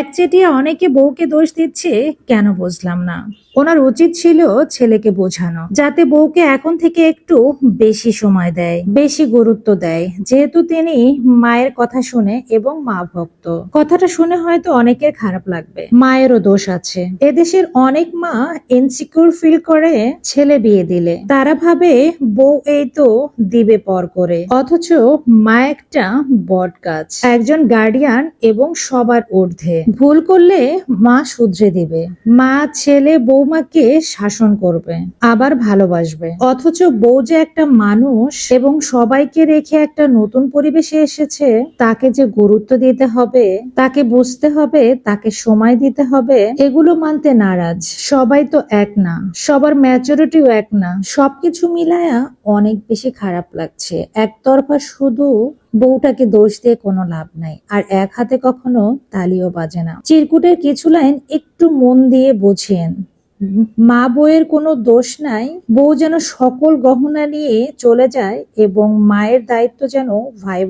একচেটিয়া অনেকে বউকে দোষ দিচ্ছে, কেন বুঝলাম না। ওনার উচিত ছিল ছেলেকে বোঝানো, যাতে বউকে এখন থেকে একটু বেশি সময় দেয়, বেশি গুরুত্ব দেয়। যেহেতু তিনি মায়ের কথা শুনে এবং মা ভক্ত। কথাটা শুনে হয়তো অনেকের খারাপ লাগবে, মায়েরও দোষ আছে। এদেশের অনেক মা ইনসিকিউর ফিল করে ছেলে বিয়ে দিলে। তারা ভাবে বউ এই তো দিবে পর করে, অথচ মা একটা বট গাছ একজন গার্ডিয়ান এবং সবার ঊর্ধ্বে। ভুল করলে মা শুধরে দিবে। মা, ছেলে, বৌমাকে শাসন করবে, আবার ভালোবাসবে। অথচ বউ যে একটা মানুষ এবং সবাইকে রেখে একটা নতুন পরিবেশে এসেছে, তাকে যে গুরুত্ব দিতে হবে, তাকে বুঝতে হবে, তাকে সময় দিতে হবে, এগুলো মানতে নারাজ। সবাই তো এক না, সবার ম্যাচুরিটিও এক না। সবকিছু মিলায়া অনেক বেশি খারাপ লাগছে। একতরফা শুধু বউটাকে দোষ দিয়ে কোনো লাভ নাই। আর এক হাতে কখনো তালিও বাজে না। চিরকুটের কিছু লাইন একটু মন দিয়ে বোঝেন। মা বউয়ের কোনো দোষ নাই। বউ যেন সকল গহনা নিয়ে চলে যায় এবং মায়ের দায়িত্ব যেন ভাই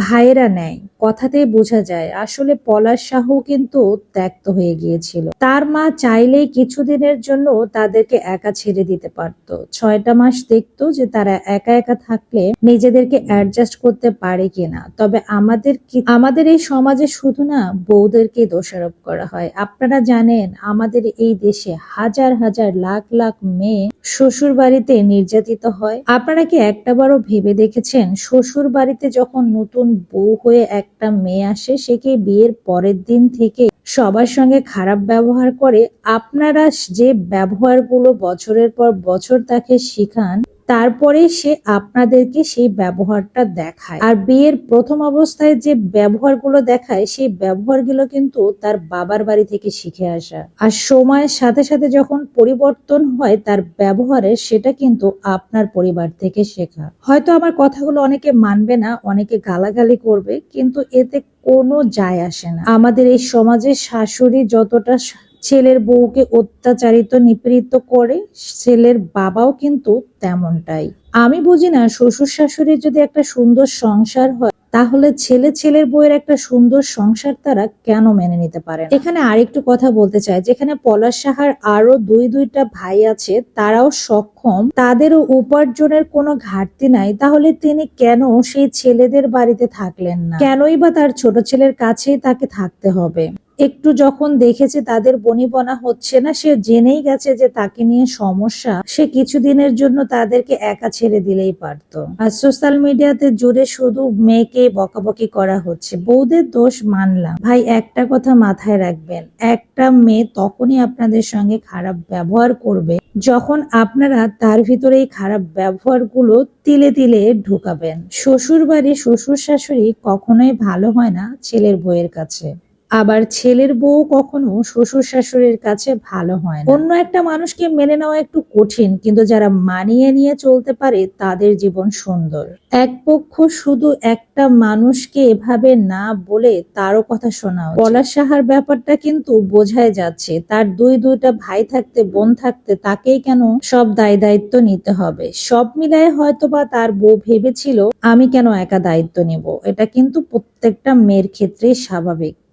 ভাইয়েরা নেয়। কথাতেই বোঝা যায়, আসলে পলাশ সাহু কিন্তু ত্যক্ত হয়ে গিয়েছিল। তার মা চাইলেই কিছুদিনের জন্য তাদেরকে একা ছেড়ে দিতে পারত। ছয়টা মাস দেখতো যে তারা একা একা থাকলে নিজেদেরকে অ্যাডজাস্ট করতে পারে কিনা। তবে আমাদের আমাদের এই সমাজে শুধু না বউদেরকে দোষারোপ করা হয়। আপনারা জানেন, আমাদের এই দেশে হাজার হাজার হাজার লাখ লাখ মেয়ে শ্বশুর বাড়িতে নির্যাতিত হয়। আপনারা কি একটা একটাবারও ভেবে দেখেছেন শ্বশুর বাড়িতে যখন নতুন বউ হয়ে একটা মেয়ে আসে, সে কি বিয়ের পরের দিন থেকে সবার সঙ্গে খারাপ ব্যবহার করে? আপনারা যে ব্যবহারগুলো বছরের পর বছর তাকে শিখান তারপরে সে আপনাদেরকে সেই ব্যবহারটা দেখায়। আর বিয়ের প্রথম অবস্থায় যে ব্যবহারগুলো দেখায়, সেই ব্যবহারগুলো কিন্তু তার বাবার বাড়ি থেকে শিখে আসা। আর সময়ের সাথে সাথে যখন পরিবর্তন হয়, তার ব্যবহারে সেটা কিন্তু আপনার পরিবার থেকে শেখা। হয়তো আমার কথাগুলো অনেকে মানবে না, অনেকে গালাগালি করবে, কিন্তু এতে কোনো যায় আসে না। আমাদের এই সমাজে শাশুড়ি যতটা ছেলের বউকে অত্যাচারিত, নিপীড়িত করে, ছেলের বাবাও কিন্তু তেমনটাই। আমি বুঝি না শ্বশুর শাশুড়ির যদি একটা সুন্দর সংসার হয়, তাহলে ছেলে ছেলের বউয়ের একটা সুন্দর সংসার তারা কেন মেনে নিতে পারে? এখানে আরেকটু কথা বলতে চাই, যেখানে পলাশ সাহার আরও দুই দুইটা ভাই আছে, তারাও সক্ষম, তাদেরও উপার্জনের কোনো ঘাটতি নাই, তাহলে তিনি কেন সেই ছেলেদের বাড়িতে থাকলেন না? কেনই বা তার ছোট ছেলের কাছেই তাকে থাকতে হবে? একটু যখন দেখেছে তাদের বনিবনা হচ্ছে না, সে জেনেই গেছে যে তাকে নিয়ে সমস্যা। সে কিছুদিনের জন্য তাদেরকে একা ছেড়ে দিলেই পারতো। আর সোশ্যাল মিডিয়াতে জুড়ে শুধু মেয়েকে বকাবকি করা হচ্ছে। বৌদের দোষ মানলাম। ভাই, একটা কথা মাথায় রাখবেন। একটা মেয়ে তখনই আপনাদের সঙ্গে খারাপ ব্যবহার করবে যখন আপনারা তার ভিতরে এই খারাপ ব্যবহারগুলো তিলে তিলে ঢুকাবেন। শ্বশুর বাড়ি শ্বশুর শাশুড়ি কখনোই ভালো হয় না ছেলের বউয়ের কাছে। আবার ছেলের বউ কখনো শ্বশুর শাশুড়ির কাছে ভালো হয় না। অন্য একটা মানুষকে মেনে নেওয়া একটু কঠিন, কিন্তু যারা মানিয়ে নিয়ে চলতে পারে তাদের জীবন সুন্দর। এক পক্ষ শুধু একটা মানুষকে এভাবে না বলে তারও কথা শোনা। পলাশ সাহার ব্যাপারটা কিন্তু বোঝাই যাচ্ছে। তার দুই দুইটা ভাই থাকতে, বোন থাকতে তাকেই কেন সব দায় দায়িত্ব নিতে হবে? সব মিলায় হয়তোবা তার বউ ভেবেছিল, আমি কেন একা দায়িত্ব নেব? এটা কিন্তু প্রত্যেকটা মেয়ের ক্ষেত্রেই স্বাভাবিক।